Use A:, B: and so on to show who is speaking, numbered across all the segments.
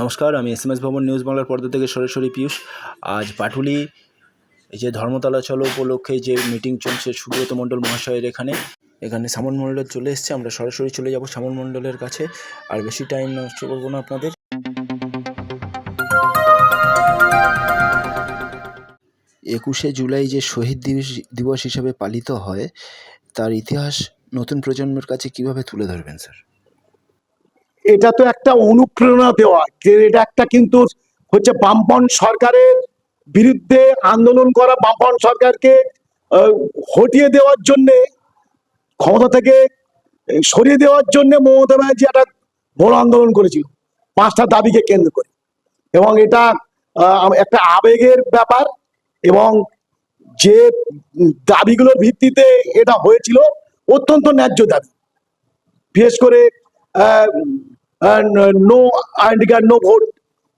A: নমস্কার, আমি S M S Bhavan news বাংলার পর্দা থেকে সরাসরি পীয়ূষ। আজ পাটুলি, এই যে ধর্মতলা চলো উপলক্ষে যে মিটিং চলছে সুব্রত মণ্ডল মহাশয়ের এখানে এখানে সামন মণ্ডল চলে এসছে, আমরা সরাসরি চলে যাব সামন মণ্ডলের কাছে। আর বেশি টাইম নষ্ট করব না আপনাদের। একুশে জুলাই যে শহীদ দিবস দিবস হিসাবে পালিত হয়, তার ইতিহাস নতুন প্রজন্মের কাছে কীভাবে তুলে ধরবেন, স্যার?
B: এটা তো একটা অনুপ্রেরণা দেওয়া যে এটা একটা কিন্তু হচ্ছে বামপন সরকারের বিরুদ্ধে আন্দোলন করা বামপন সরকারকে হটিয়ে দেওয়ার জন্য, ক্ষমতা থেকে সরিয়ে দেওয়ার জন্য মমতা ব্যানার্জি একটা বড় আন্দোলন করেছিল, পাঁচটা দাবিকে কেন্দ্র করে। এবং এটা একটা আবেগের ব্যাপার এবং যে দাবিগুলোর ভিত্তিতে এটা হয়েছিল অত্যন্ত ন্যায্য দাবি। বিশেষ করে no identity card no vote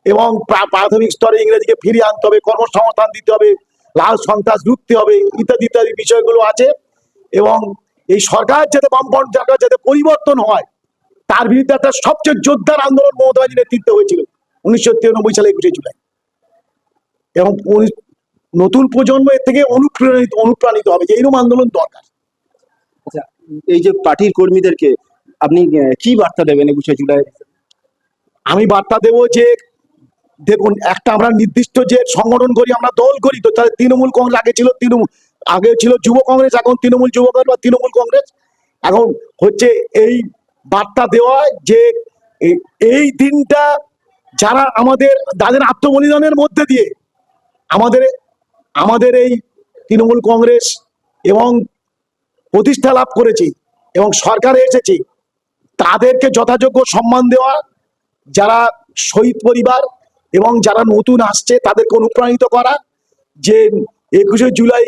B: এবং প্রাথমিক স্তরে ইংরেজিকে ফিরিয়ে আনতে হবে, কর্মসংস্থান দিতে হবে, লাল সন্ত্রাস রুখতে হবে, ইত্যাদি ইত্যাদি বিষয়গুলো আছে। এবং এই সরকার যাতে বামপন্থ সরকার যাতে পরিবর্তন হয়, তার বিরুদ্ধে একটা সবচেয়ে যোদ্ধার আন্দোলন মমতা ব্যানার্জির নেতৃত্বে হয়েছিল, উনিশশো তিরানব্বই সালে একুশে জুলাই। এবং নতুন প্রজন্ম এর থেকে অনুপ্রাণিত অনুপ্রাণিত হবে, যে এইরকম আন্দোলন দরকার।
C: আচ্ছা এই যে পার্টির কর্মীদেরকে আপনি কি বার্তা দেবেন একুশে জুলাই?
B: আমি বার্তা দেবো যে, দেখুন, একটা আমরা নির্দিষ্ট যে সংগঠন করি, আমরা দল করি, তো তাহলে তৃণমূল কংগ্রেস আগে ছিল তৃণমূল, আগে ছিল যুব কংগ্রেস, এখন তৃণমূল যুব কংগ্রেস বা তৃণমূল কংগ্রেস। এখন হচ্ছে এই বার্তা দেওয়া যে এই দিনটা যারা আমাদের, তাদের আত্মবলিদানের মধ্যে দিয়ে আমাদের আমাদের এই তৃণমূল কংগ্রেস এবং প্রতিষ্ঠা লাভ করেছে এবং সরকারে এসেছে তাদেরকে যথাযোগ্য সম্মান দেওয়া, যারা শহীদ পরিবার এবং যারা নতুন আসছে তাদেরকে অনুপ্রাণিত করা, যে একুশে জুলাই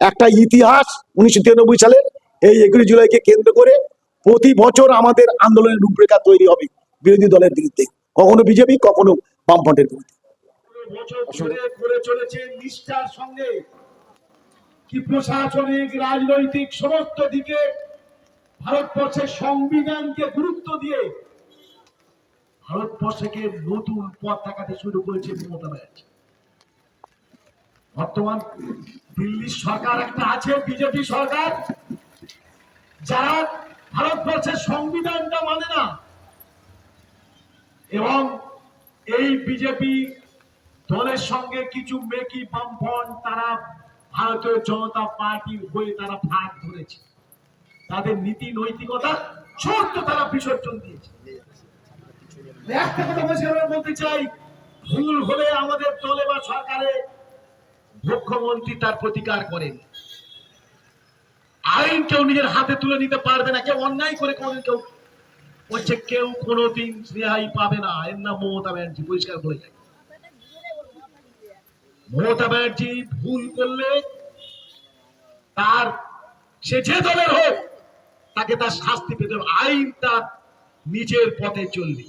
B: একটা ইতিহাস উনিশশো তিরানব্বই সালের, এই একুশে জুলাইকে কেন্দ্র করে প্রতি বছর আমাদের আন্দোলনের রূপরেখা তৈরি হবে বিরোধী দলের বিরুদ্ধে। কখনো বিজেপি, কখনো বামফ্রন্টের বিরুদ্ধে।
D: কি প্রশাসনিক, রাজনৈতিক সমস্ত দিকে ভারতবর্ষের সংবিধানকে গুরুত্ব দিয়ে ভারতবর্ষকে নতুন পথ দেখাতে শুরু করেছে মমতা ব্যানার্জি। বর্তমান দিল্লির সরকার একটা আছে, বিজেপি সরকার, যারা ভারতবর্ষের সংবিধানটা মানে না। এবং এই বিজেপি দলের সঙ্গে কিছু মেকি বামফ্রন্ট, তারা ভারতীয় জনতা পার্টির হয়ে তারা ভাগ ধরেছে। তাদের নীতি, নৈতিকতা ছোট্ট তারা বিসর্জন দিয়েছে। একটা কথা আমরা বলতে চাই, ভুল হলে আমাদের দলে বা সরকারে মুখ্যমন্ত্রী তার প্রতিকার করেন। আইন কেউ নিজের হাতে তুলে নিতে পারবে না, কেউ অন্যায় করে কোনদিন কেউ বলছে, কেউ কোনোদিন রেহাই পাবে না। এর নাম মমতা ব্যানার্জি, পরিষ্কার বলে যায় মমতা ব্যানার্জি ভুল করলে তার সে যে দলের হোক তাকে তার শাস্তি পেতে হবে। আইন তার নিজের পথে চলবে।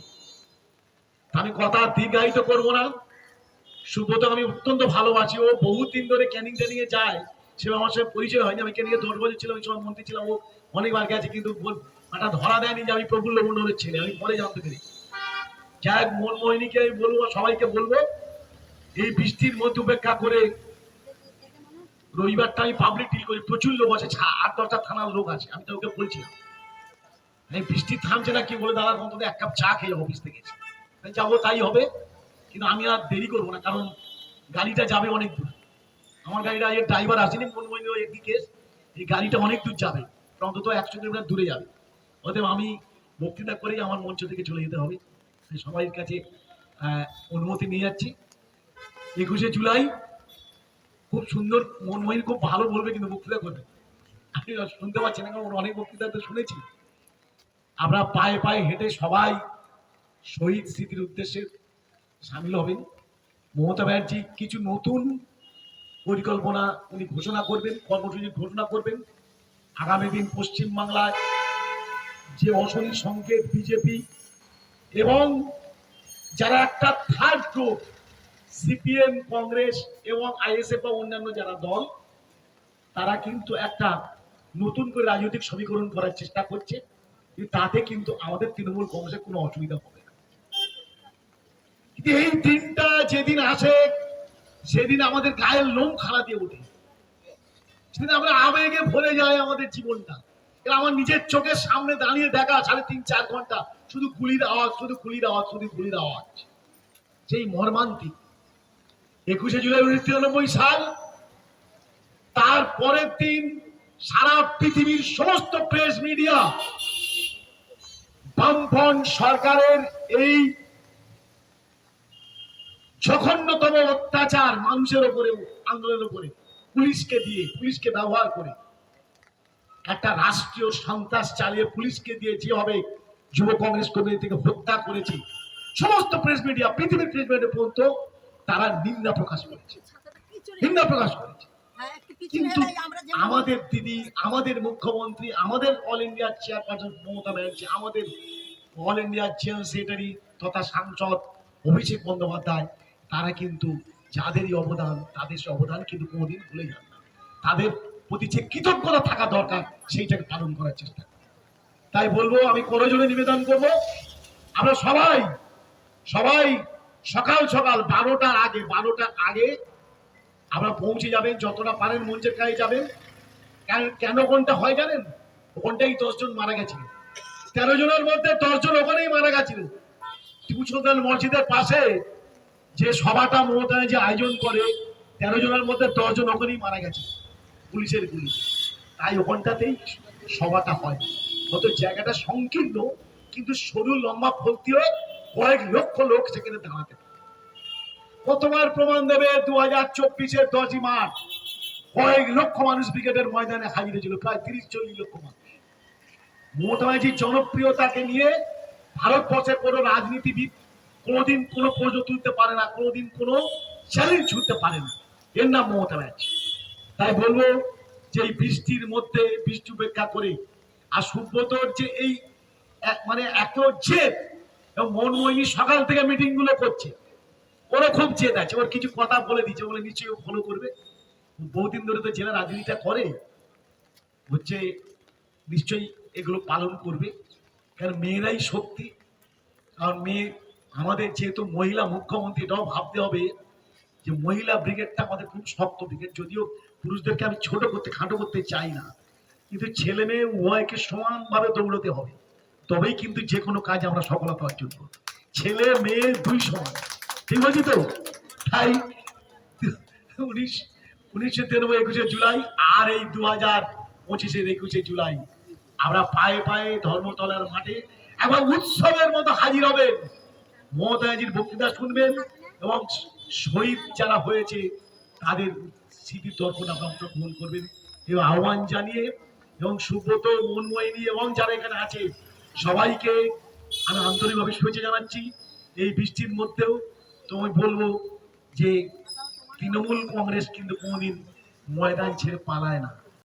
D: আমি কথা দীর্ঘায়িত করব না। সুব্রত আমি অত্যন্ত ভালোবাসি। ও বহুদিন ধরে ক্যানিং ট্যানিং এ যায়। সে আমার সাথে পরিচয় হয়নি। আমি ক্যানিং এ দশ বছর ছিলাম ওই সময় মন্ত্রী ছিলাম। ও অনেকবার গেছে কিন্তু একটা ধরা দেয়নি যে আমি প্রফুল্ল মন্ডলের ছেলে। আমি পরে জানতে পেরেছি। যাই হোক, মনমোহিনীকে আমি বলব সবাইকে বলব এই বৃষ্টির মধ্যে উপেক্ষা করে রবিবারটা আমি পাবলিক ডিল করি প্রচুর লোক আছে আট দশটা থানার লোক আছে, আমি তো ওকে বলছিলাম। এই বৃষ্টি থামছে না কি বলে দাদা অন্তত এক কাপ চা খেয়ে অফিস থেকে। যাব তাই হবে, কিন্তু আমি আর দেরি করব না, কারণ গাড়িটা যাবে অনেক দূর। আমার গাড়িটা এর ড্রাইভার আসেনি, মনমোহিনী ওই একই কেস এই গাড়িটা অনেক দূর যাবে অন্তত একশো কিলোমিটার দূরে যাবে। অতএব আমি বক্তৃতা করেই আমার মঞ্চ থেকে চলে যেতে হবে। সবাই কাছে অনুমতি নিয়ে যাচ্ছি। একুশে জুলাই খুব সুন্দর মনমোহন খুব ভালো বলবে, কিন্তু বক্তৃতা করবে। আমি শুনতে পাচ্ছি না, কারণ অনেক বক্তৃতা তো শুনেছি। আমরা পায়ে পায়ে হেঁটে সবাই শহীদ স্মৃতির উদ্দেশ্যে সামিল হবেন। মমতা ব্যানার্জি কিছু নতুন পরিকল্পনা উনি ঘোষণা করবেন, কর্মসূচি ঘোষণা করবেন। আগামী দিন পশ্চিমবাংলায় যে অশনি সংকেত বিজেপি এবং যারা একটা থার্ড গ্রুপ সিপিএম, কংগ্রেস এবং আইএসএফ বা অন্যান্য যারা দল, তারা কিন্তু একটা নতুন করে রাজনৈতিক সমীকরণ করার চেষ্টা করছে। তাতে কিন্তু আমাদের তৃণমূল কংগ্রেসের কোনো অসুবিধা হবে না। এই দিনটা যেদিন আসে, সেদিন আমাদের গায়ের লোম খাড়া দিয়ে ওঠে। সেদিন আমরা আবেগে ভরে যায় আমাদের জীবনটা। আমার নিজের চোখের সামনে দাঁড়িয়ে দেখা সাড়ে তিন, চার ঘণ্টা শুধু গুলির আওয়াজ, শুধু গুলির আওয়াজ, শুধু গুলির আওয়াজ। সেই মর্মান্তিক একুশে জুলাই উনিশশো তিরানব্বই সাল তার পরের দিন সারা পৃথিবীর সমস্ত প্রেস মিডিয়া বামফ্রন্ট সরকারের এই জঘন্যতম অত্যাচার মানুষের উপরে আন্দোলনের উপরে, পুলিশকে দিয়ে, পুলিশকে ব্যবহার করে, একটা রাষ্ট্রীয় সন্ত্রাস চালিয়ে পুলিশকে দিয়ে যেভাবে যুব কংগ্রেস কর্মী থেকে হত্যা করেছে। সমস্ত প্রেস মিডিয়া পৃথিবীর প্রেস মিডিয়া পর্যন্ত তারা নিন্দা প্রকাশ করেছে। নিন্দা প্রকাশ করেছে। কিন্তু আমাদের দিদি আমাদের মুখ্যমন্ত্রী আমাদের all India chairperson Mamata Banerjee আমাদের অল ইন্ডিয়া জেনারেল সেক্রেটারি তথা সাংসদ অভিষেক বন্দ্যোপাধ্যায় তারা কিন্তু যাদেরই অবদান তাদের সে অবদান কিন্তু কোনোদিন ভুলে যান না। তাদের প্রতি যে কৃতজ্ঞতা থাকা দরকার সেইটাকে পালন করার চেষ্টা। তাই বলব আমি করজোরে নিবেদন করব আমরা সবাই সবাই সকাল সকাল বারোটার আগে বারোটার আগে আমরা পৌঁছে যাবেন, যতটা পারেন মঞ্চের কাছে যাবেন। কেন- কেন কোনটা হয় জানেন? ওখানটাই দশজন মারা গেছিল তেরো জনের মধ্যে দশজন ওখানেই মারা গেছিল টিপু সুলতান মসজিদের পাশে যে সভাটা মমতা যে আয়োজন করে, তেরো জনের মধ্যে দশজন ওখানেই মারা গেছে, পুলিশের গুলি। তাই ওখানটাতেই সভাটা হয়। অত জায়গাটা সংকীর্ণ, কিন্তু সরু লম্বা ভর্তি হয়ে কয়েক লক্ষ লোক সেখানে দাঁড়াতে পারে। কতবার প্রমাণ দেবে দু হাজার চব্বিশের দশই মার্চ। কয়েক লক্ষ মানুষ ব্রিগেডের ময়দানে হাজির হয়েছিল, প্রায় তিরিশ চল্লিশ লক্ষ মানুষ। ব্যানার্জির জনপ্রিয়তাকে নিয়ে ভারতবর্ষের কোনো রাজনীতিবিদ কোনোদিন কোনো প্রশ্ন তুলতে পারে না, কোনোদিন কোনো চ্যালেঞ্জ ছুটতে পারে না। এর নাম মমতা ব্যানার্জি। তাই বলব যে এই বৃষ্টির মধ্যে, বৃষ্টি উপেক্ষা করে আর সুব্রতর যে এই মানে এত জেদ এবং সকাল থেকে মিটিংগুলো করছে। ওরও খুব জেদ আছে, ওর কিছু কথা বলে দিচ্ছে, বলে নিশ্চয়ই ফলো করবে। বহুদিন ধরে তো জেলা রাজনীতিটা করে, হচ্ছে নিশ্চয়ই এগুলো পালন করবে। কারণ মেয়েরাই শক্তি, কারণ মেয়ে, আমাদের যেহেতু মহিলা মুখ্যমন্ত্রী, এটাও ভাবতে হবে যে মহিলা ব্রিগেডটা আমাদের খুব শক্ত ব্রিগেড যদিও পুরুষদেরকে আমি ছোট করতে, খাটো করতে চাই না। কিন্তু ছেলে মেয়ে উভয়কে সমানভাবে দৌড়তে হবে। তবেই কিন্তু যে কোনো কাজ আমরা সফলতা অর্জন করব। ছেলে, মেয়ে, দুই সমান। ঠিক বলছি তো? তাই উনিশ উনিশশো তিরানব্বই একুশে জুলাই আর এই দু হাজার পঁচিশের একুশে জুলাই। আমরা পায়ে পায়ে ধর্মতলার মাঠে এবং উৎসবের মতো হাজির হবেন। মমতাজির বক্তৃতা শুনবেন এবং শহীদ যারা হয়েছে, তাদের স্মৃতি তর্পণ আপনারা অংশগ্রহণ করবেন। এবং আহ্বান জানিয়ে এবং সুব্রত মনমোহিনী এবং যারা এখানে আছে সবাইকে আমি আন্তরিকভাবে শুভেচ্ছা জানাচ্ছি। এই বৃষ্টির মধ্যেও তো আমি বলব যে তৃণমূল কংগ্রেস কিন্তু কোনোদিন ময়দান ছেড়ে পালায় না।